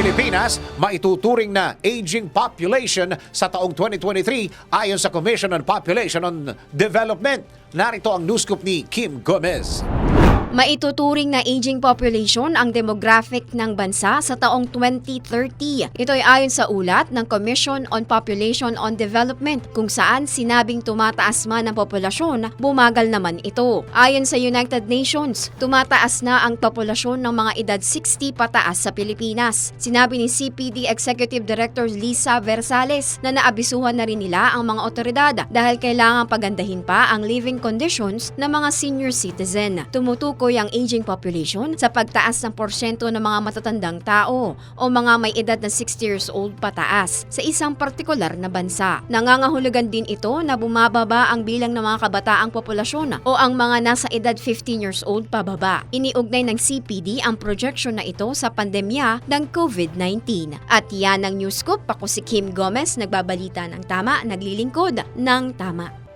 Pilipinas maituturing na aging population sa taong 2023 ayon sa Commission on Population on Development. Narito ang news scoop ni Kim Gomez. Maituturing na aging population ang demographic ng bansa sa taong 2030. Ito ay ayon sa ulat ng Commission on Population on Development kung saan sinabing tumataas man ang populasyon, bumagal naman ito. Ayon sa United Nations, tumataas na ang populasyon ng mga edad 60 pataas sa Pilipinas. Sinabi ni CPD Executive Director Lisa Versales na naabisuhan na rin nila ang mga otoridad dahil kailangan pagandahin pa ang living conditions ng mga senior citizen. Tumutukoy ang aging population sa pagtaas ng porsyento ng mga matatandang tao o mga may edad na 60 years old pataas sa isang partikular na bansa. Nangangahulugan din ito na bumababa ang bilang ng mga kabataang populasyon o ang mga nasa edad 15 years old pababa. Iniugnay ng CPD ang projection na ito sa pandemya ng COVID-19. At yan ang news scoop. Ako si Kim Gomez, nagbabalita ng tama, naglilingkod ng tama.